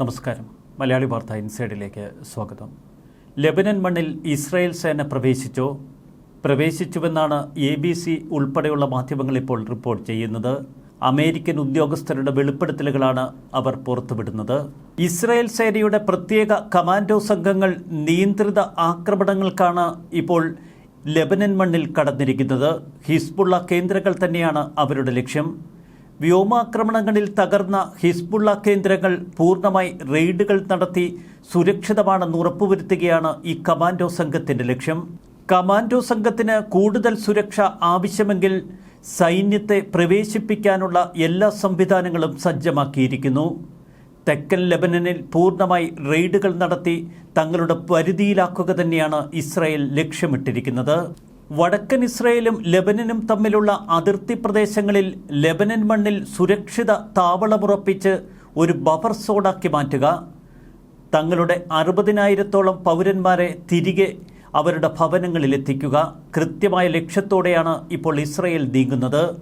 നമസ്കാരം. മലയാളി വാർത്ത ഇൻസൈഡിലേക്ക് സ്വാഗതം. ലെബനൻ മണ്ണിൽ ഇസ്രായേൽ സേന പ്രവേശിച്ചോ? പ്രവേശിച്ചുവെന്നാണ് എ ബി സി ഉൾപ്പെടെയുള്ള മാധ്യമങ്ങൾ ഇപ്പോൾ റിപ്പോർട്ട് ചെയ്യുന്നത്. അമേരിക്കൻ ഉദ്യോഗസ്ഥരുടെ വെളിപ്പെടുത്തലുകളാണ് അവർ പുറത്തുവിടുന്നത്. ഇസ്രായേൽ സേനയുടെ പ്രത്യേക കമാൻഡോ സംഘങ്ങൾ നിയന്ത്രിത ആക്രമണങ്ങൾക്കാണ് ഇപ്പോൾ ലെബനൻ മണ്ണിൽ കടന്നിരിക്കുന്നത്. ഹിസ്ബുള്ള കേന്ദ്രങ്ങൾ തന്നെയാണ് അവരുടെ ലക്ഷ്യം. വ്യോമാക്രമണങ്ങളിൽ തകർന്ന ഹിസ്ബുള്ള കേന്ദ്രങ്ങൾ പൂർണമായി റെയ്ഡുകൾ നടത്തി സുരക്ഷിതമാണെന്ന് ഉറപ്പുവരുത്തുകയാണ് ഈ കമാൻഡോ സംഘത്തിന്റെ ലക്ഷ്യം. കമാൻഡോ സംഘത്തിന് കൂടുതൽ സുരക്ഷ ആവശ്യമെങ്കിൽ സൈന്യത്തെ പ്രവേശിപ്പിക്കാനുള്ള എല്ലാ സംവിധാനങ്ങളും സജ്ജമാക്കിയിരിക്കുന്നു. തെക്കൻ ലെബനനിൽ പൂർണമായി റെയ്ഡുകൾ നടത്തി തങ്ങളുടെ പരിധിയിലാക്കുക തന്നെയാണ് ഇസ്രായേൽ ലക്ഷ്യമിട്ടിരിക്കുന്നത്. വടക്കൻ ഇസ്രയേലും ലെബനനും തമ്മിലുള്ള അതിർത്തി പ്രദേശങ്ങളിൽ ലെബനൻ മണ്ണിൽ സുരക്ഷിത താവളമുറപ്പിച്ച് ഒരു ബഫർ സോണാക്കി മാറ്റുക. തങ്ങളുടെ അറുപതിനായിരത്തോളം പൗരന്മാരെ തിരികെ അവരുടെ ഭവനങ്ങളിലെത്തിക്കുക കൃത്യമായ ലക്ഷ്യത്തോടെയാണ് ഇപ്പോൾ ഇസ്രയേൽ നീങ്ങുന്നത്.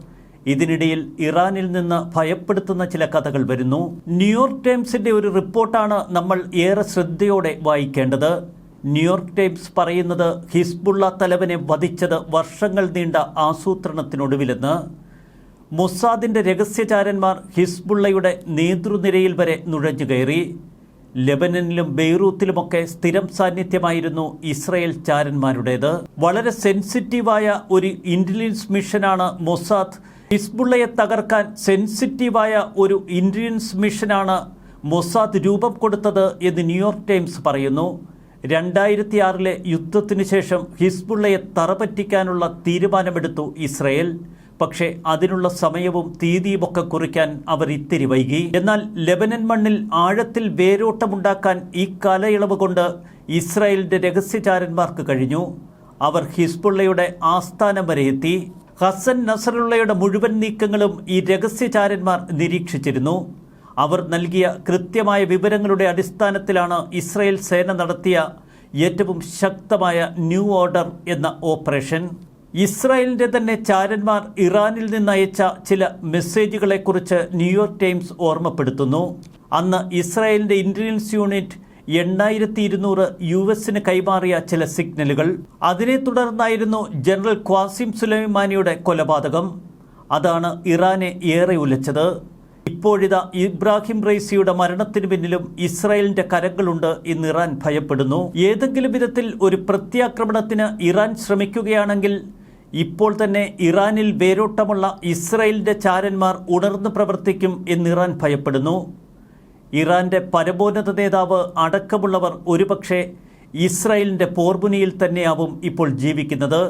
ഇതിനിടയിൽ ഇറാനിൽ നിന്ന് ഭയപ്പെടുത്തുന്ന ചില കഥകൾ വരുന്നു. ന്യൂയോർക്ക് ടൈംസിന്റെ ഒരു റിപ്പോർട്ടാണ് നമ്മൾ ഏറെ ശ്രദ്ധയോടെ വായിക്കേണ്ടത്. ന്യൂയോർക്ക് ടൈംസ് പറയുന്നത് ഹിസ്ബുള്ള തലവനെ വധിച്ചത് വർഷങ്ങൾ നീണ്ട ആസൂത്രണത്തിനൊടുവിലെന്ന്. മൊസാദിന്റെ രഹസ്യചാരന്മാർ ഹിസ്ബുള്ളയുടെ നേതൃനിരയിൽ വരെ നുഴഞ്ഞു കയറി. ലെബനനിലും ബെയ്റൂത്തിലുമൊക്കെ സ്ഥിരം സാന്നിധ്യമായിരുന്നു ഇസ്രയേൽ ചാരന്മാരുടേത്. വളരെ സെൻസിറ്റീവായ ഒരു ഇന്റലിജൻസ് മിഷനാണ് മൊസാദ്. ഹിസ്ബുള്ളയെ തകർക്കാൻ സെൻസിറ്റീവായ ഒരു ഇന്റലിജൻസ് മിഷനാണ് മൊസാദ് രൂപം കൊടുത്തത് എന്ന് ന്യൂയോർക്ക് ടൈംസ് പറയുന്നു. രണ്ടായിരത്തി ആറിലെ യുദ്ധത്തിനു ശേഷം ഹിസ്ബുള്ളയെ തറപറ്റിക്കാനുള്ള തീരുമാനമെടുത്തു ഇസ്രയേൽ. പക്ഷേ അതിനുള്ള സമയവും തീയതിയുമൊക്കെ കുറിക്കാൻ അവർ ഇത്തിരി വൈകി. എന്നാൽ ലെബനൻ മണ്ണിൽ ആഴത്തിൽ വേരോട്ടമുണ്ടാക്കാൻ ഈ കാലയളവ് കൊണ്ട് ഇസ്രായേലിന്റെ രഹസ്യചാരന്മാർക്ക് കഴിഞ്ഞു. അവർ ഹിസ്ബുള്ളയുടെ ആസ്ഥാനം വരെ എത്തി. ഹസൻ നസറുള്ളയുടെ മുഴുവൻ നീക്കങ്ങളും ഈ രഹസ്യചാരന്മാർ നിരീക്ഷിച്ചിരുന്നു. അവർ നൽകിയ കൃത്യമായ വിവരങ്ങളുടെ അടിസ്ഥാനത്തിലാണ് ഇസ്രയേൽ സേന നടത്തിയ ഏറ്റവും ശക്തമായ ന്യൂ ഓർഡർ എന്ന ഓപ്പറേഷൻ. ഇസ്രായേലിന്റെ തന്നെ ചാരന്മാർ ഇറാനിൽ നിന്ന് അയച്ച ചില മെസ്സേജുകളെക്കുറിച്ച് ന്യൂയോർക്ക് ടൈംസ് ഓർമ്മപ്പെടുത്തുന്നു. അന്ന് ഇസ്രായേലിന്റെ ഇന്റലിജൻസ് യൂണിറ്റ് എണ്ണായിരത്തി ഇരുന്നൂറ് യു എസിന് കൈമാറിയ ചില സിഗ്നലുകൾ. അതിനെ തുടർന്നായിരുന്നു ജനറൽ ക്വാസിം സുലൈമാനിയുടെ കൊലപാതകം. അതാണ് ഇറാനെ ഏറെ ഉലച്ചത്. ഇപ്പോഴിതാ ഇബ്രാഹിം റൈസിയുടെ മരണത്തിന് പിന്നിലും ഇസ്രായേലിന്റെ കരങ്ങളുണ്ട് എന്ന് ഇറാൻ ഭയപ്പെടുന്നു. ഏതെങ്കിലും വിധത്തിൽ ഒരു പ്രത്യാക്രമണത്തിന് ഇറാൻ ശ്രമിക്കുകയാണെങ്കിൽ ഇപ്പോൾ തന്നെ ഇറാനിൽ വേരോട്ടമുള്ള ഇസ്രായേലിന്റെ ചാരന്മാർ ഉണർന്നു പ്രവർത്തിക്കും എന്ന് ഇറാൻ ഭയപ്പെടുന്നു. ഇറാന്റെ പരമോന്നത നേതാവ് അടക്കമുള്ളവർ ഒരുപക്ഷെ ഇസ്രായേലിന്റെ പോർമുനിയിൽ തന്നെയാവും ഇപ്പോൾ ജീവിക്കുന്നത്.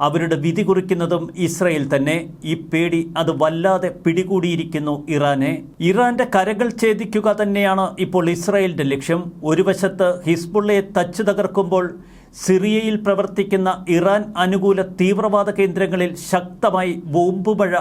അവരുടെ വിധി കുറിക്കുന്നതും ഇസ്രയേൽ തന്നെ. ഈ പേടി അത് വല്ലാതെ പിടികൂടിയിരിക്കുന്നു ഇറാനെ. ഇറാന്റെ കരകൾ ഛേദിക്കുക തന്നെയാണ് ഇപ്പോൾ ഇസ്രയേലിന്റെ ലക്ഷ്യം. ഒരു വശത്ത് ഹിസ്ബുള്ളയെ തച്ചു തകർക്കുമ്പോൾ സിറിയയിൽ പ്രവർത്തിക്കുന്ന ഇറാൻ അനുകൂല തീവ്രവാദ കേന്ദ്രങ്ങളിൽ ശക്തമായി ബോംബുമഴ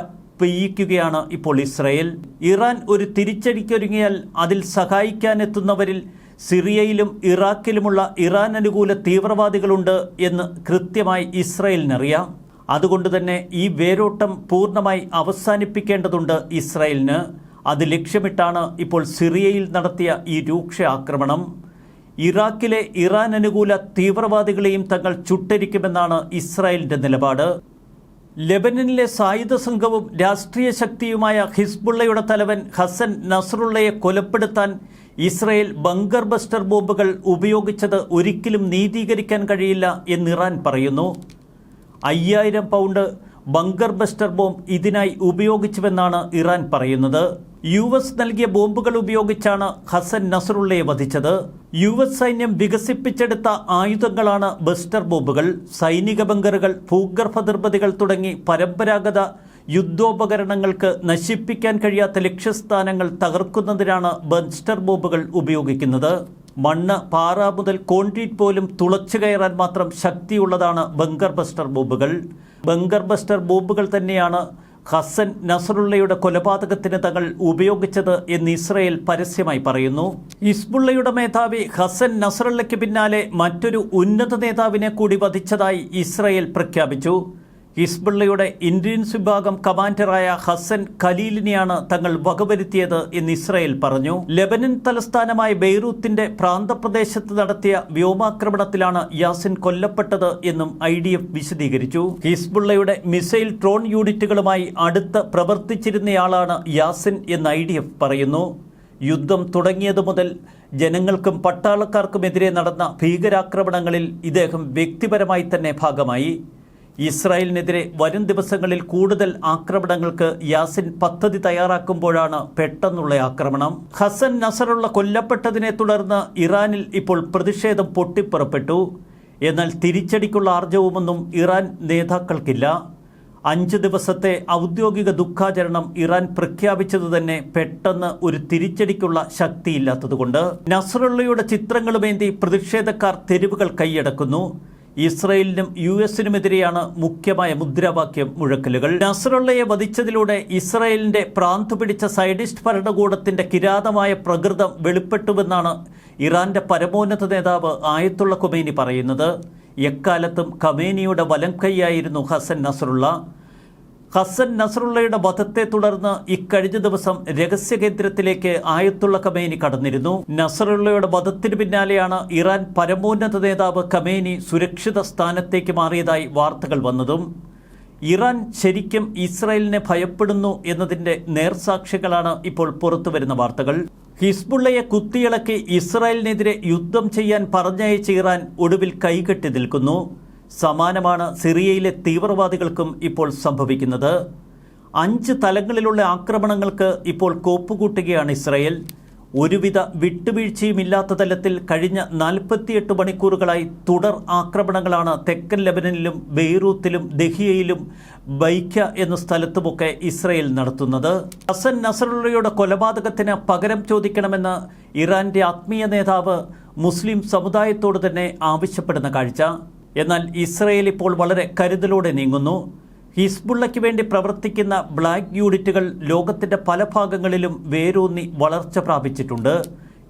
പെയ്യിക്കുകയാണ് ഇപ്പോൾ ഇസ്രയേൽ. ഇറാൻ ഒരു തിരിച്ചടിക്കൊരുങ്ങിയാൽ അതിൽ സഹായിക്കാനെത്തുന്നവരിൽ സിറിയയിലും ഇറാഖിലുമുള്ള ഇറാൻ അനുകൂല തീവ്രവാദികളുണ്ട് എന്ന് കൃത്യമായി ഇസ്രായേലിനറിയാം. അതുകൊണ്ട് തന്നെ ഈ വേരോട്ടം പൂർണമായി അവസാനിപ്പിക്കേണ്ടതുണ്ട് ഇസ്രായേലിന്. അത് ലക്ഷ്യമിട്ടാണ് ഇപ്പോൾ സിറിയയിൽ നടത്തിയ ഈ രൂക്ഷ ആക്രമണം. ഇറാഖിലെ ഇറാൻ അനുകൂല തീവ്രവാദികളെയും തങ്ങൾ ചുട്ടരിക്കുമെന്നാണ് ഇസ്രായേലിന്റെ നിലപാട്. ലെബനനിലെ സായുധ സംഘവും രാഷ്ട്രീയ ശക്തിയുമായ ഹിസ്ബുള്ളയുടെ തലവൻ ഹസൻ നസറുള്ളയെ കൊലപ്പെടുത്താൻ ഇസ്രയേൽ ബങ്കർ ബസ്റ്റർ ബോംബുകൾ ഉപയോഗിച്ചത് ഒരിക്കലും നീതീകരിക്കാൻ കഴിയില്ല എന്ന് ഇറാൻ പറയുന്നു. അയ്യായിരം പൗണ്ട് ബങ്കർ ബസ്റ്റർ ബോംബ് ഇതിനായി ഉപയോഗിച്ചുവെന്നാണ് ഇറാൻ പറയുന്നത്. യു എസ് നൽകിയ ബോംബുകൾ ഉപയോഗിച്ചാണ് ഹസൻ നസറുള്ളയെ വധിച്ചത്. യു എസ് സൈന്യം വികസിപ്പിച്ചെടുത്ത ആയുധങ്ങളാണ് ബസ്റ്റർ ബോംബുകൾ. സൈനിക ബങ്കറുകൾ ഭൂഗർഭ നിർമ്മിതികൾ തുടങ്ങി പരമ്പരാഗത യുദ്ധോപകരണങ്ങൾക്ക് നശിപ്പിക്കാൻ കഴിയാത്ത ലക്ഷ്യസ്ഥാനങ്ങൾ തകർക്കുന്നതിനാണ് ബൺസ്റ്റർ ബോംബുകൾ ഉപയോഗിക്കുന്നത്. മണ്ണ് പാറ മുതൽ കോൺക്രീറ്റ് പോലും തുളച്ചു കയറാൻ മാത്രം ശക്തിയുള്ളതാണ് ബങ്കർ ബസ്റ്റർ ബോംബുകൾ. ബങ്കർ ബസ്റ്റർ ബോംബുകൾ തന്നെയാണ് ഹസൻ നസറുള്ളയുടെ കൊലപാതകത്തിന് തങ്ങൾ ഉപയോഗിച്ചത് എന്ന് ഇസ്രയേൽ പരസ്യമായി പറയുന്നു. ഇസ്ബുള്ളയുടെ മേധാവി ഹസൻ നസറുള്ളയ്ക്ക് പിന്നാലെ മറ്റൊരു ഉന്നത നേതാവിനെ കൂടി വധിച്ചതായി ഇസ്രയേൽ പ്രഖ്യാപിച്ചു. ഹിസ്ബുള്ളയുടെ ഇന്ത്യൻസ് വിഭാഗം കമാൻഡറായ ഹസൻ ഖലീലിനെയാണ് തങ്ങൾ വകവരുത്തിയത് എന്ന് ഇസ്രായേൽ പറഞ്ഞു. ലെബനൻ തലസ്ഥാനമായ ബെയ്റൂത്തിന്റെ പ്രാന്തപ്രദേശത്ത് നടത്തിയ വ്യോമാക്രമണത്തിലാണ് യാസിൻ കൊല്ലപ്പെട്ടത് എന്നും ഐ ഡി എഫ് വിശദീകരിച്ചു. ഹിസ്ബുള്ളയുടെ മിസൈൽ ഡ്രോൺ യൂണിറ്റുകളുമായി അടുത്ത് പ്രവർത്തിച്ചിരുന്നയാളാണ് യാസിൻ എന്ന് ഐ ഡി എഫ് പറയുന്നു. യുദ്ധം തുടങ്ങിയതു മുതൽ ജനങ്ങൾക്കും പട്ടാളക്കാർക്കുമെതിരെ നടന്ന ഭീകരാക്രമണങ്ങളിൽ ഇദ്ദേഹം വ്യക്തിപരമായി തന്നെ ഭാഗമായി. ഇസ്രായേലിനെതിരെ വരും ദിവസങ്ങളിൽ കൂടുതൽ ആക്രമണങ്ങൾക്ക് യാസിൻ പദ്ധതി തയ്യാറാക്കുമ്പോഴാണ് പെട്ടെന്നുള്ള ആക്രമണം. ഹസൻ നസറുള്ള കൊല്ലപ്പെട്ടതിനെ തുടർന്ന് ഇറാനിൽ ഇപ്പോൾ പ്രതിഷേധം പൊട്ടിപ്പുറപ്പെട്ടു. എന്നാൽ തിരിച്ചടിക്കുള്ള ആർജവുമൊന്നും ഇറാൻ നേതാക്കൾക്കില്ല. അഞ്ച് ദിവസത്തെ ഔദ്യോഗിക ദുഃഖാചരണം ഇറാൻ പ്രഖ്യാപിച്ചത് തന്നെ പെട്ടെന്ന് ഒരു തിരിച്ചടിക്കുള്ള ശക്തിയില്ലാത്തതുകൊണ്ട്. നസറുള്ളയുടെ ചിത്രങ്ങളുമേന്തി പ്രതിഷേധക്കാർ തെരുവുകൾ കൈയടക്കുന്നു. ഇസ്രയേലിനും യു എസിനുമെതിരെയാണ് മുഖ്യമായ മുദ്രാവാക്യം മുഴക്കലുകൾ. നസറുള്ളയെ വധിച്ചതിലൂടെ ഇസ്രയേലിന്റെ പ്രാന്തു പിടിച്ച സൈഡിസ്റ്റ് ഭരണകൂടത്തിന്റെ കിരാതമായ പ്രകൃതം വെളിപ്പെട്ടുവെന്നാണ് ഇറാന്റെ പരമോന്നത നേതാവ് ആയത്തുള്ള കൊമേനി പറയുന്നത്. എക്കാലത്തും ഖമേനിയുടെ വലം കൈയായിരുന്നു ഹസൻ നസറുള്ള ഹസൻ നസറുള്ളയുടെ വധത്തെ തുടർന്ന് ഇക്കഴിഞ്ഞ ദിവസം രഹസ്യ കേന്ദ്രത്തിലേക്ക് ആയത്തുള്ള ഖമേനി കടന്നിരുന്നു. നസറുള്ളയുടെ വധത്തിന് പിന്നാലെയാണ് ഇറാൻ പരമോന്നത നേതാവ് ഖമേനി സുരക്ഷിത സ്ഥാനത്തേക്ക് മാറിയതായി വാർത്തകൾ വന്നതും. ഇറാൻ ശരിക്കും ഇസ്രായേലിനെ ഭയപ്പെടുന്നു എന്നതിന്റെ നേർസാക്ഷികളാണ് ഇപ്പോൾ പുറത്തുവരുന്ന വാർത്തകൾ. ഹിസ്ബുള്ളയെ കുത്തിയിളക്കി ഇസ്രായേലിനെതിരെ യുദ്ധം ചെയ്യാൻ പറഞ്ഞയച്ച ഇറാൻ ഒടുവിൽ കൈകെട്ടി നിൽക്കുന്നു. സമാനമാണ് സിറിയയിലെ തീവ്രവാദികൾക്കും ഇപ്പോൾ സംഭവിക്കുന്നത്. അഞ്ച് തലങ്ങളിലുള്ള ആക്രമണങ്ങൾക്ക് ഇപ്പോൾ കോപ്പുകൂട്ടുകയാണ് ഇസ്രായേൽ. ഒരുവിധ വിട്ടുവീഴ്ചയുമില്ലാത്ത തലത്തിൽ കഴിഞ്ഞ നാൽപ്പത്തിയെട്ട് മണിക്കൂറുകളായി തുടർ ആക്രമണങ്ങളാണ് തെക്കൻ ലെബനനിലും ബെയ്റൂത്തിലും ദഹിയയിലും ബൈക്ക എന്ന സ്ഥലത്തുമൊക്കെ ഇസ്രയേൽ നടത്തുന്നത്. ഹസൻ നസറുള്ളയുടെ കൊലപാതകത്തിന് പകരം ചോദിക്കണമെന്ന് ഇറാന്റെ ആത്മീയ നേതാവ് മുസ്ലിം സമുദായത്തോട് തന്നെ ആവശ്യപ്പെടുന്ന കാഴ്ച. എന്നാൽ ഇസ്രയേൽ ഇപ്പോൾ വളരെ കരുതലോടെ നീങ്ങുന്നു. ഹിസ്ബുള്ളയ്ക്ക് വേണ്ടി പ്രവർത്തിക്കുന്ന ബ്ലാക്ക് യൂണിറ്റുകൾ ലോകത്തിന്റെ പല ഭാഗങ്ങളിലും വേരൂന്നി വളർച്ച പ്രാപിച്ചിട്ടുണ്ട്.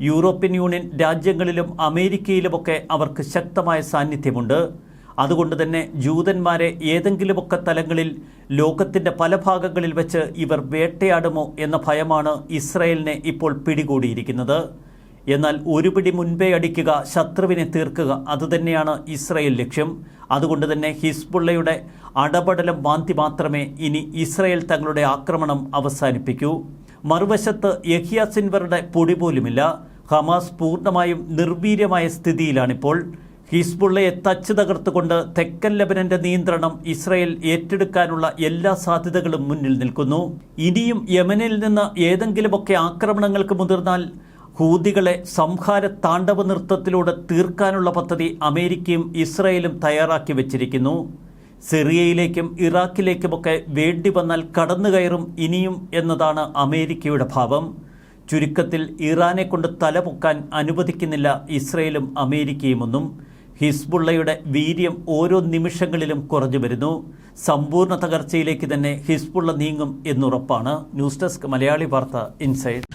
യൂറോപ്യൻ യൂണിയൻ രാജ്യങ്ങളിലും അമേരിക്കയിലുമൊക്കെ അവർക്ക് ശക്തമായ സാന്നിധ്യമുണ്ട്. അതുകൊണ്ട് തന്നെ ജൂതന്മാരെ ഏതെങ്കിലുമൊക്കെ തലങ്ങളിൽ ലോകത്തിന്റെ പല ഭാഗങ്ങളിൽ വെച്ച് ഇവർ വേട്ടയാടുമോ എന്ന ഭയമാണ് ഇസ്രയേലിനെ ഇപ്പോൾ പിടികൂടിയിരിക്കുന്നത്. എന്നാൽ ഒരു പിടി മുൻപേ അടിക്കുക ശത്രുവിനെ തീർക്കുക അതുതന്നെയാണ് ഇസ്രയേൽ ലക്ഷ്യം. അതുകൊണ്ട് തന്നെ ഹിസ്ബുള്ളയുടെ അടപടലം മാന്തി മാത്രമേ ഇനി ഇസ്രയേൽ തങ്ങളുടെ ആക്രമണം അവസാനിപ്പിക്കൂ. മറുവശത്ത് യഹിയ സിൻവറുടെ പൊടി പോലുമില്ല. ഹമാസ് പൂർണമായും നിർവീര്യമായ സ്ഥിതിയിലാണിപ്പോൾ. ഹിസ്ബുള്ളയെ തച്ചു തകർത്തുകൊണ്ട് തെക്കൻ ലബനന്റെ നിയന്ത്രണം ഇസ്രയേൽ ഏറ്റെടുക്കാനുള്ള എല്ലാ സാധ്യതകളും മുന്നിൽ നിൽക്കുന്നു. ഇനിയും യമനിൽ നിന്ന് ഏതെങ്കിലുമൊക്കെ ആക്രമണങ്ങൾക്ക് മുതിർന്നാൽ ഹൂതികളെ സംഹാര താണ്ഡവ നൃത്തത്തിലൂടെ തീർക്കാനുള്ള പദ്ധതി അമേരിക്കയും ഇസ്രയേലും തയ്യാറാക്കി വച്ചിരിക്കുന്നു. സിറിയയിലേക്കും ഇറാഖിലേക്കുമൊക്കെ വേണ്ടി വന്നാൽ കടന്നുകയറും ഇനിയും എന്നതാണ് അമേരിക്കയുടെ ഭാവം. ചുരുക്കത്തിൽ ഇറാനെ കൊണ്ട് തലപൊക്കാൻ അനുവദിക്കുന്നില്ല ഇസ്രയേലും അമേരിക്കയുമൊന്നും. ഹിസ്ബുള്ളയുടെ വീര്യം ഓരോ നിമിഷങ്ങളിലും കുറഞ്ഞു വരുന്നു. സമ്പൂർണ തകർച്ചയിലേക്ക് തന്നെ ഹിസ്ബുള്ള നീങ്ങും എന്നുറപ്പാണ്. ന്യൂസ് ഡെസ്ക് മലയാളി വാർത്ത ഇൻസൈഡ്.